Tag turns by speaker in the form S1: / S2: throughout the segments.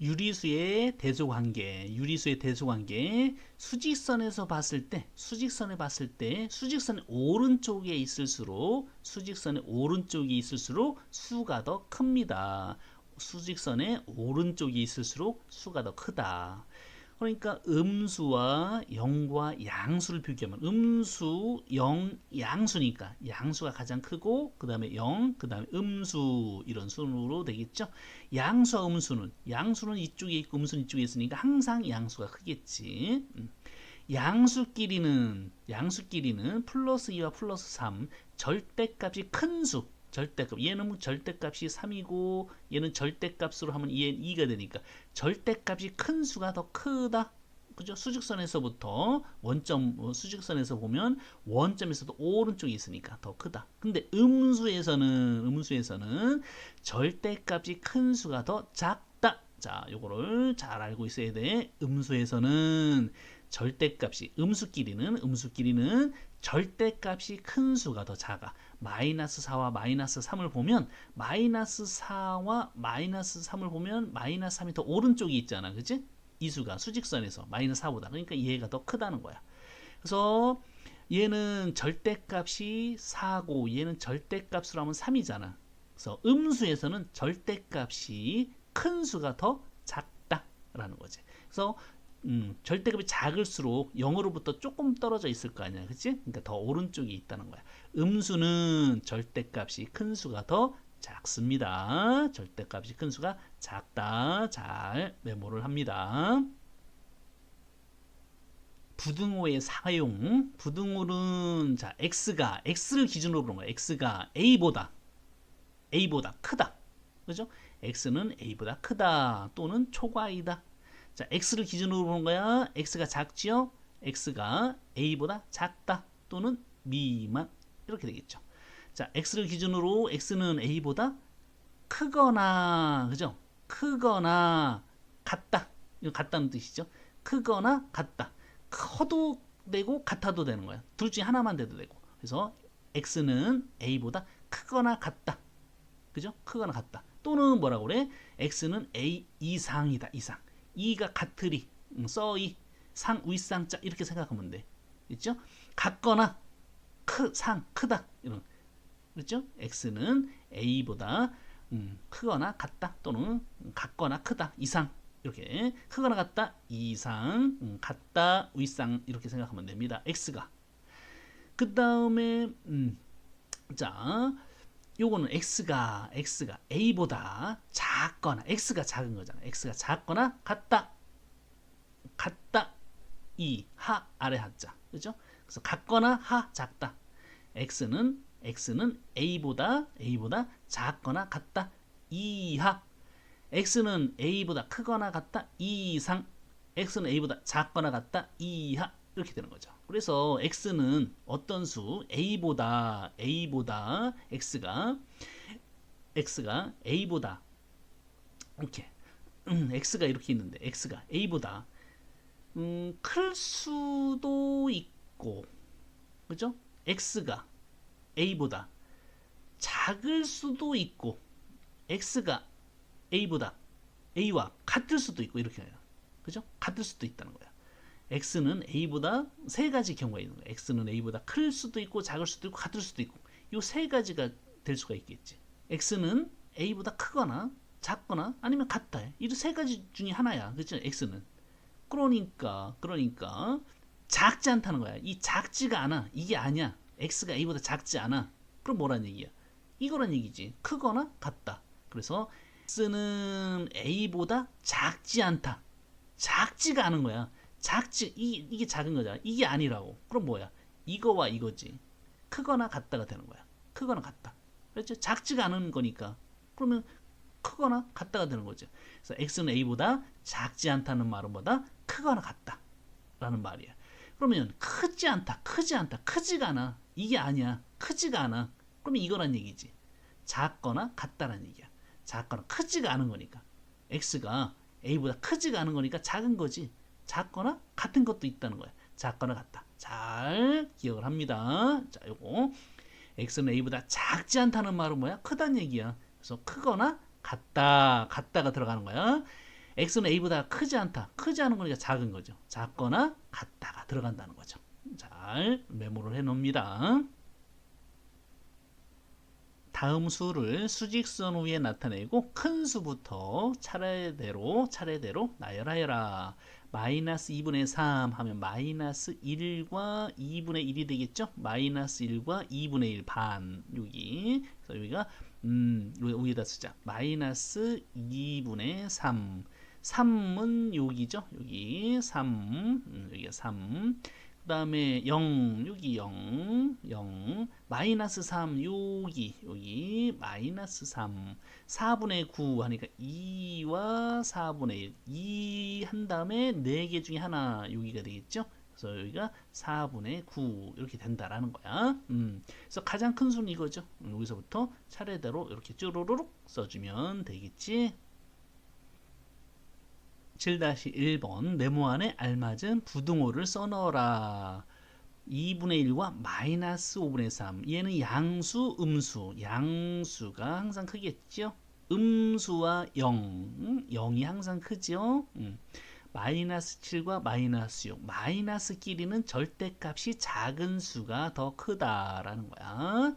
S1: 유리수의 대소관계, 유리수의 대소관계, 수직선에서 봤을 때, 수직선에 봤을 때, 수직선의 오른쪽에 있을수록, 수직선의 오른쪽이 있을수록 수가 더 큽니다. 수직선의 오른쪽이 있을수록 수가 더 크다. 그러니까 음수와 영과 양수를 비교하면 음수, 영, 양수니까 양수가 가장 크고 그 다음에 영, 그 다음에 음수 이런 순으로 되겠죠. 양수와 음수는 양수는 이쪽에 있고 음수는 이쪽에 있으니까 항상 양수가 크겠지. 음. 양수끼리는 양수끼리는 플러스 2와 플러스 3 절대값이 큰 수. 절대값. 얘는 뭐 절대값이 3이고 얘는 절대값으로 하면 얘는 2가 되니까 절대값이 큰 수가 더 크다. 그죠? 수직선에서부터 원점 어, 수직선에서 보면 원점에서도 오른쪽에 있으니까 더 크다. 근데 음수에서는 음수에서는 절대값이 큰 수가 더 작다. 자, 요거를 잘 알고 있어야 돼. 음수에서는 절대값이 음수끼리는 음수끼리는 절대값이 큰 수가 더 작아. 마이너스 4와 마이너스 3을 보면 마이너스 4와 마이너스 3을 보면 마이너스 3이 더 오른쪽에 있잖아. 그치? 이 수가 수직선에서 마이너스 4보다. 그러니까 얘가 더 크다는 거야. 그래서 얘는 절대값이 4고 얘는 절대값으로 하면 3이잖아. 그래서 음수에서는 절대값이 큰 수가 더 작다라는 거지. 그래서 음, 절대값이 작을수록 0으로부터 조금 떨어져 있을 거 아니야. 그치? 그러니까 더 오른쪽에 있다는 거야. 음수는 절대값이 큰 수가 더 작습니다. 절대값이 큰 수가 작다. 잘 메모를 합니다. 부등호의 사용. 부등호는 자 x가 x를 기준으로 보는 거야. x가 a보다 a보다 크다. 그죠? x는 a보다 크다 또는 초과이다. 자, x를 기준으로 보는 거야. x가 작지요? x가 a보다 작다 또는 미만 이렇게 되겠죠. 자, x를 기준으로 x는 a보다 크거나 그죠? 크거나 같다. 이거 같다는 뜻이죠. 크거나 같다. 커도 되고 같아도 되는 거야. 둘 중에 하나만 돼도 되고. 그래서 x는 a보다 크거나 같다. 그죠? 크거나 같다. 또는 뭐라고 그래? x는 a 이상이다. 이상. 2가 같으리. 음, 써이 상 윗상자 이렇게 생각하면 돼. 있죠? 같거나 크, 상 크다. 이런. 그렇죠? x는 a보다 음, 크거나 같다 또는 같거나 크다 이상 이렇게 크거나 같다 이상 음, 같다 윗상 이렇게 생각하면 됩니다 x가 그 다음에 음, 자 요거는 x가 x가 a보다 작거나 x가 작은 거잖아. X가 작거나 같다. 같다. 이 하 아래 하자. 그죠? 그래서 같거나 하 작다. X는 x는 a보다 a보다 작거나 같다. 이하. X는 a보다 크거나 같다. 이상. X는 a보다 작거나 같다. 이하. 이렇게 되는 거죠. 그래서 x는 어떤 수 a보다 a보다 x가 x가 a보다 이렇게 음, x가 이렇게 있는데 x가 a보다 음, 클 수도 있고 그죠? x가 a보다 작을 수도 있고 x가 a보다 a와 같을 수도 있고 이렇게 해요. 그죠? 같을 수도 있다는 거야. X는 a보다 세 가지 경우가 있는 거야. x는 a보다 클 수도 있고 작을 수도 있고 같을 수도 있고 이 세 가지가 될 수가 있겠지. x는 a보다 크거나 작거나 아니면 같다. 이 세 가지 중에 하나야. 그렇죠? x는. 그러니까 그러니까 작지 않다는 거야. 이 작지가 않아. 이게 아니야. x가 a보다 작지 않아. 그럼 뭐란 얘기야? 이거란 얘기지. 크거나 같다. 그래서 x는 a보다 작지 않다. 작지가 않은 거야. 작지 이, 이게 작은 거잖아. 이게 아니라고. 그럼 뭐야? 이거와 이거지. 크거나 같다가 되는 거야. 크거나 같다. 그렇죠? 작지가 않은 거니까. 그러면 크거나 같다가 되는 거죠. 그래서 x는 a보다 작지 않다는 말은 뭐다? 크거나 같다. 라는 말이야. 그러면 크지 않다, 크지 않다, 크지가 않아. 이게 아니야. 크지가 않아. 그러면 이거란 얘기지. 작거나 같다란 얘기야. 작거나 크지가 않은 거니까. x가 a보다 크지가 않은 거니까 작은 거지. 작거나 같은 것도 있다는 거야. 작거나 같다. 잘 기억을 합니다. 자, 요거 x는 a보다 작지 않다는 말은 뭐야? 크다는 얘기야. 그래서 크거나 같다, 같다가 들어가는 거야. x는 a보다 크지 않다. 크지 않은 거니까 작은 거죠. 작거나 같다가 들어간다는 거죠. 잘 메모를 해 놓습니다. 다음 수를 수직선 위에 나타내고 큰 수부터 차례대로 차례대로 나열하여라. 마이너스 2분의 3 하면 마이너스 1과 2분의 1이 되겠죠? 마이너스 1과 2분의 1 반. 여기. 그래서 여기가 음 여기다 쓰자. 마이너스 2분의 3 3은 여기죠? 여기. 3 음, 여기가 3그 다음에 0 여기 0 0 마이너스 3 여기 여기 마이너스 3 4분의 9 하니까 2와 4분의 1 2 한 다음에 4개 중에 하나 여기가 되겠죠? 그래서 여기가 4분의 9 이렇게 된다라는 거야. 음. 그래서 가장 큰 수는 이거죠. 여기서부터 차례대로 이렇게 쭈루루룩 써주면 되겠지 7-1번 네모 안에 알맞은 부등호를 써넣어라. 2분의 1과 마이너스 5분의 3 얘는 양수 음수. 양수가 항상 크겠죠? 음수와 0 0이 항상 크죠? 음. 마이너스 7과 마이너스 6 마이너스 끼리는 절대값이 작은 수가 더 크다라는 거야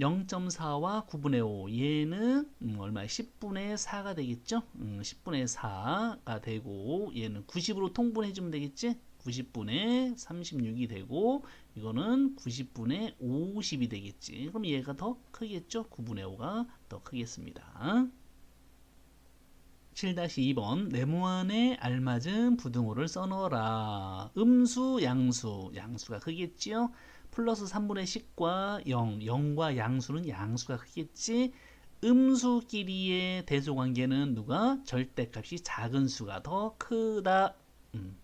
S1: 0.4와 9분의 5 얘는 음, 얼마 10분의 4가 되겠죠? 음, 10분의 4가 되고 얘는 90으로 통분해 주면 되겠지? 90분의 36이 되고 이거는 90분의 50이 되겠지. 그럼 얘가 더 크겠죠? 9분의 5가 더 크겠습니다 7-2번 네모안에 알맞은 부등호를 써넣어라 음수 양수 양수가 크겠지요 플러스 3분의 10과 0, 0과 양수는 양수가 크겠지. 음수끼리의 대소관계는 누가? 절대값이 작은 수가 더 크다. 음.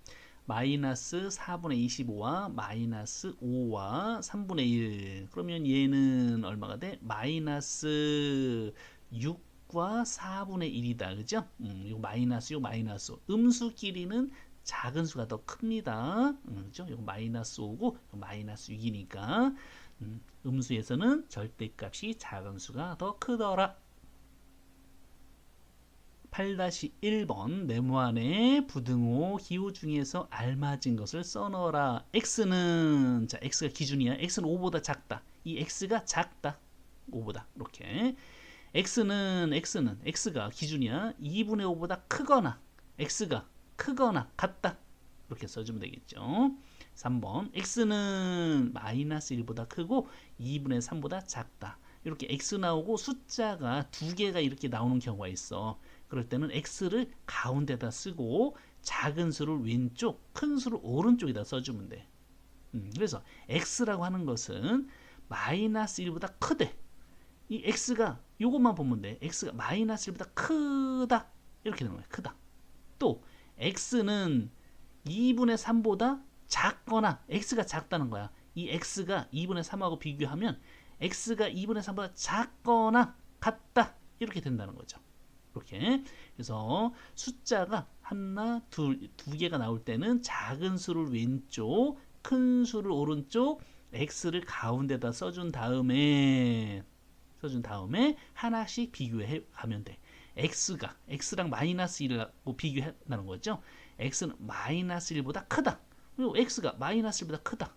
S1: 마이너스 4분의 25와 마이너스 5와 3분의 1 그러면 얘는 얼마가 돼? 마이너스 6 과 4분의 1이다 그죠? 음, 요 마이너스 요 마이너스 음수끼리는 작은 수가 더 큽니다. 음, 그죠? 이거 마이너스 5고 마이너스 6이니까 음, 음수에서는 절대값이 작은 수가 더 크더라. 8-1번 네모 안에 부등호 기호 중에서 알맞은 것을 써넣어라. x는 자 x가 기준이야. x는 5보다 작다. 이 x가 작다. 5보다 이렇게 x는 x는 x가 기준이야. 2분의 5보다 크거나 x가 크거나 같다. 이렇게 써주면 되겠죠. 3번 x는 마이너스 1보다 크고 2분의 3보다 작다. 이렇게 x 나오고 숫자가 두 개가 이렇게 나오는 경우가 있어. 그럴 때는 x를 가운데다 쓰고 작은 수를 왼쪽, 큰 수를 오른쪽에다 써주면 돼. 음, 그래서 x라고 하는 것은 마이너스 1보다 크대. 이 x가 이것만 보면 돼. x가 마이너스 1보다 크다. 이렇게 되는 거야. 크다. 또 x는 2분의 3보다 작거나 x가 작다는 거야. 이 x가 2분의 3하고 비교하면 x가 2분의 3보다 작거나 같다. 이렇게 된다는 거죠. 이렇게. 그래서 숫자가 하나, 둘, 두 개가 나올 때는 작은 수를 왼쪽, 큰 수를 오른쪽, x를 가운데다 써준 다음에 써준 다음에 하나씩 비교해 가면 돼. x가 x랑 마이너스 1하고 비교한다는 거죠. x는 마이너스 1보다 크다. 그리고 x가 마이너스 1보다 크다.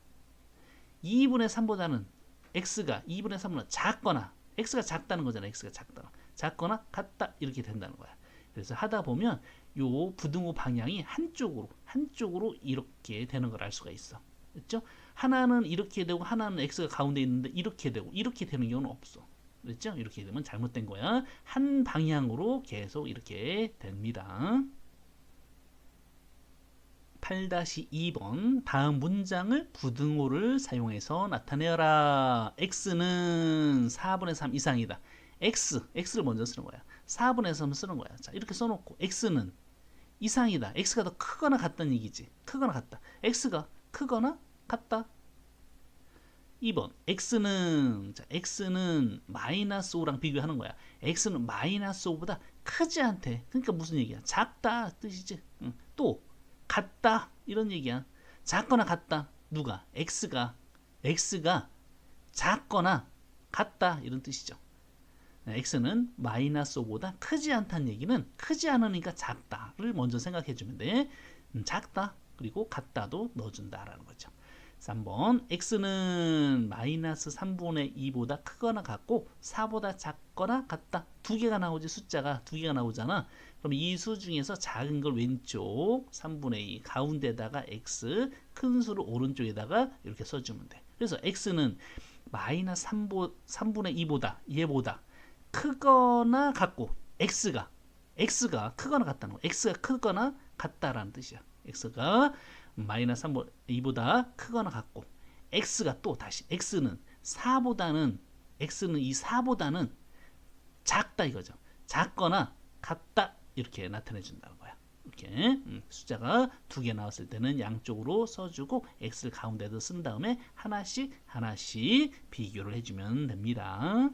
S1: 2분의 3보다는 x가 2분의 3보다 작거나 x가 작다는 거잖아. x가 작다. 작거나 같다 이렇게 된다는 거야. 그래서 하다 보면 요 부등호 방향이 한쪽으로 한쪽으로 이렇게 되는 걸 알 수가 있어. 그렇죠? 하나는 이렇게 되고 하나는 x가 가운데 있는데 이렇게 되고 이렇게 되는 경우는 없어. 그렇죠? 이렇게 되면 잘못된 거야. 한 방향으로 계속 이렇게 됩니다. 8-2번 다음 문장을 부등호를 사용해서 나타내어라. x는 4분의 3 이상이다. x, x를 먼저 쓰는 거야. 4분의 3을 쓰는 거야. 자, 이렇게 써놓고 x는 이상이다. x가 더 크거나 같다는 얘기지. 크거나 같다. x가 크거나 같다. 2번 x는 자, x는 마이너스 5랑 비교하는 거야. x는 마이너스 5보다 크지 않대. 그러니까 무슨 얘기야? 작다 뜻이지. 응. 또 같다 이런 얘기야. 작거나 같다. 누가? x가 x가 작거나 같다 이런 뜻이죠. x는 마이너스 5보다 크지 않다는 얘기는 크지 않으니까 작다를 먼저 생각해 주면 돼. 음, 작다. 그리고 같다도 넣어준다라는 거죠. 3번 x는 마이너스 3분의 2보다 크거나 같고 4보다 작거나 같다. 두 개가 나오지 숫자가 두 개가 나오잖아. 그럼 이 수 중에서 작은 걸 왼쪽 3분의 2 가운데다가 x 큰 수를 오른쪽에다가 이렇게 써주면 돼. 그래서 x는 마이너스 3보, 3분의 2보다 얘보다 크거나 같고 x가 x가 크거나 같다는 거. x가 크거나 같다라는 뜻이야. x가 마이너스 3보 2보다 크거나 같고 x가 또 다시 x는 4보다는 x는 이 4보다는 작다 이거죠. 작거나 같다 이렇게 나타내 준다는 거야. 이렇게 음, 숫자가 두 개 나왔을 때는 양쪽으로 써주고 x를 가운데도 쓴 다음에 하나씩 하나씩 비교를 해주면 됩니다.